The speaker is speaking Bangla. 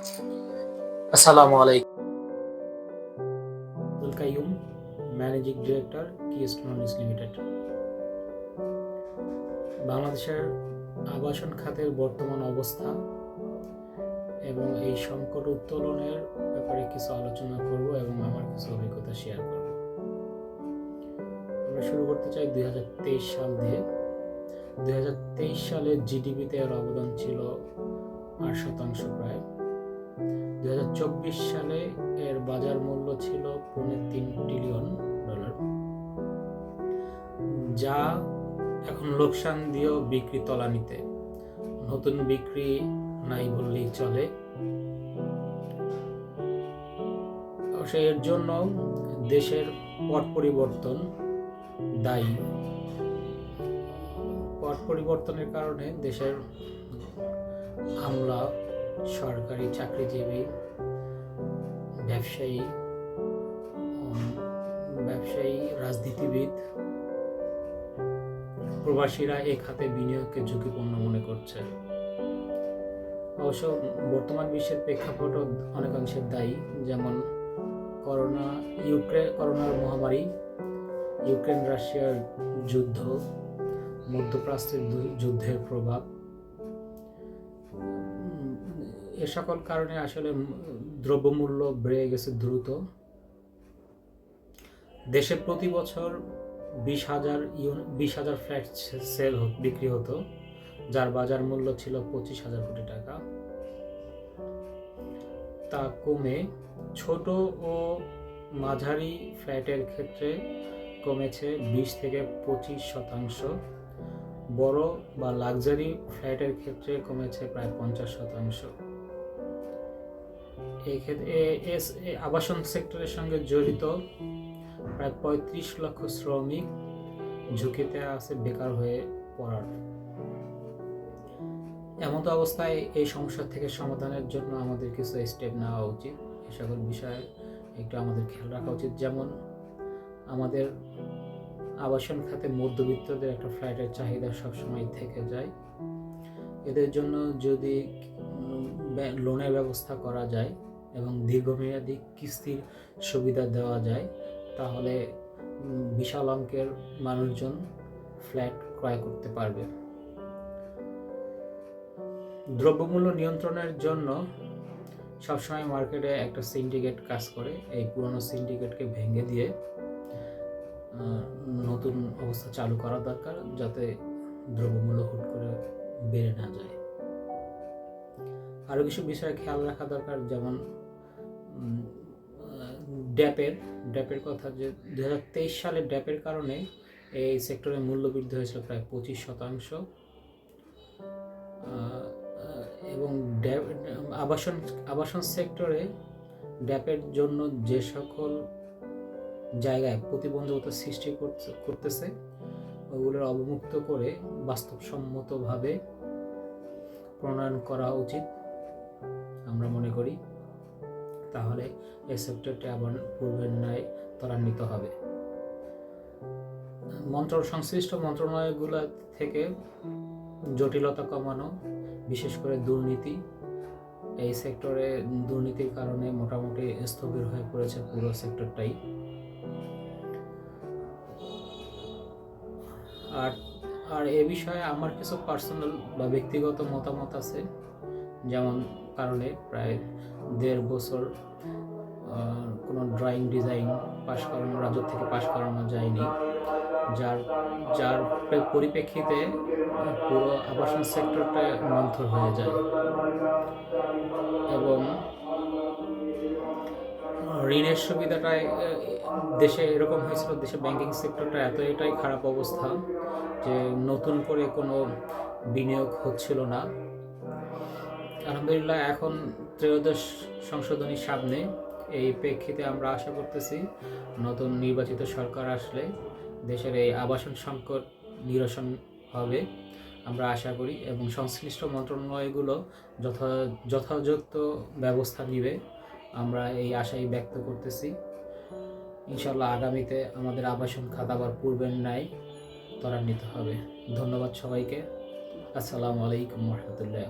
আসসালামু আলাইকুম। আব্দুল ম্যানেজিং ডিরেক্টর কিস্টোনিস লিমিটেড। বাংলাদেশের আবাসন খাতের বর্তমান অবস্থা এবং এই সংকট উত্তোলনের ব্যাপারে কিছু আলোচনা করব এবং আমার কিছু অভিজ্ঞতা শেয়ার করব। আমরা শুরু করতে চাই দুই হাজার তেইশ সাল দিয়ে। দুই সালে জিডিপিতে এর অবদান ছিল আট শতাংশ প্রায়। দু হাজার চব্বিশ সালে এর বাজার মূল্য ছিল পৌনে তিন ট্রিলিয়ন ডলার যা এখন লোকসান দিয়েও বিক্রি তলানিতে। নতুন বিক্রি নাই বললেই চলে। এর জন্য দেশের পট পরিবর্তন দায়ী। পট পরিবর্তনের কারণে দেশের আমলা সরকারি চাকরিজীবী, ব্যবসায়ী ব্যবসায়ী, রাজনীতিবিদ, প্রবাসীরা এ খাতে বিনিয়োগকে ঝুঁকিপূর্ণ মনে করছে। অবশ্য বর্তমান বিশ্বের প্রেক্ষাপটও অনেকাংশে দায়ী, যেমন করোনা ইউক্রেন করোনার মহামারী, ইউক্রেন রাশিয়ার যুদ্ধ, মধ্যপ্রাচ্যের যুদ্ধের প্রভাব এ সকল কারণে আসলে দ্রব্যমূল্য বেড়ে গেছে দ্রুত। দেশে প্রতি বছর বিশ হাজার বিশ হাজার ফ্ল্যাট সেল বিক্রি হতো, যার বাজার মূল্য ছিল পঁচিশ হাজার কোটি টাকা। তা কমে ছোট ও মাঝারি ফ্ল্যাটের ক্ষেত্রে কমেছে বিশ থেকে পঁচিশ শতাংশ। বড় বা লাক্সারি ফ্ল্যাটের ক্ষেত্রে কমেছে প্রায় পঞ্চাশ শতাংশ। এই ক্ষেত্রে এস- আবাসন সেক্টরের সঙ্গে জড়িত প্রায় পঁয়ত্রিশ লক্ষ শ্রমিক ঝুঁকিতে আছে, বেকার হয়ে পড়ার। এমত অবস্থায় এই সমস্যা থেকে সমাধানের জন্য আমাদের কিছু স্টেপ নেওয়া উচিত। এ সকল বিষয়ে একটু আমাদের খেয়াল রাখা উচিত। যেমন আমাদের আবাসন খাতে মধ্যবিত্তদের একটা ফ্ল্যাটের চাহিদা সবসময় থেকে যায়। এদের জন্য যদি লোনের ব্যবস্থা করা যায় এবং দীর্ঘমেয়াদী কিস্তির সুবিধা দেওয়া যায়, তাহলে বিশাল অঙ্কের মানুষজন ফ্ল্যাট ক্রয় করতে পারবে। দ্রব্যমূল্য নিয়ন্ত্রণের জন্য সবসময় মার্কেটে একটা সিন্ডিকেট কাজ করে, এই পুরনো সিন্ডিকেটকে ভেঙে দিয়ে নতুন অবস্থা চালু করা দরকার যাতে দ্রব্যমূল্য হুট করে বেড়ে না যায়। আরও কিছু বিষয়ে খেয়াল রাখা দরকার, যেমন ড্যাপের ড্যাপের কথা যে দু হাজার তেইশ সালে ড্যাপের কারণে এই সেক্টরে মূল্য বৃদ্ধি হয়েছিল প্রায় পঁচিশ শতাংশ। এবং আবাসন আবাসন সেক্টরে ড্যাপের জন্য যে সকল জায়গায় প্রতিবন্ধকতা সৃষ্টি করতেছে, ওগুলোর অবমুক্ত করে বাস্তবসম্মতভাবে প্রণয়ন করা উচিত। আমরা মনে করি, তাহলে এই সেক্টরটি আবার পূর্বের ন্যায় ত্বরান্বিত হবে। মন্ত্র, সংশ্লিষ্ট মন্ত্রণালয়গুলো থেকে জটিলতা কমানো, বিশেষ করে দুর্নীতি, এই সেক্টরে দুর্নীতির কারণে মোটামুটি স্থবির হয়ে পড়েছে পুরো সেক্টরটাই আর আর এ বিষয়ে আমার কিছু পার্সোনাল বা ব্যক্তিগত মতামত আছে, যেমন কারণে প্রায় দেড় বছর কোনো ড্রয়িং ডিজাইন পাশ করানো রাজ্য থেকে পাশ করানো যায়নি। যার যার পরিপ্রেক্ষিতে পুরো আবাসন সেক্টরটা মন্থর হয়ে যায়। এবং ঋণের সুবিধাটায় আহ, দেশে এরকম হয়েছিল দেশে ব্যাংকিং সেক্টরটা এত এটাই খারাপ অবস্থা যে নতুন করে কোনো বিনিয়োগ হচ্ছিল না। আলহামদুলিল্লাহ, এখন ত্রয়োদশ সংশোধনীর সামনে। এই প্রেক্ষিতে আমরা আশা করতেছি নতুন নির্বাচিত সরকার আসলে দেশের এই আবাসন সংকট নিরসন হবে। আমরা আশা করি এবং সংশ্লিষ্ট মন্ত্রণালয়গুলো যথা, যথাযথ ব্যবস্থা নিবে। আমরা এই আশাই ব্যক্ত করতেছি। ইনশাল্লাহ আগামীতে আমাদের আবাসন খাত আবার পূর্বের ন্যায় ত্বরান্বিত হবে। ধন্যবাদ সবাইকে। আসসালামু আলাইকুম রহমতুল্লাহ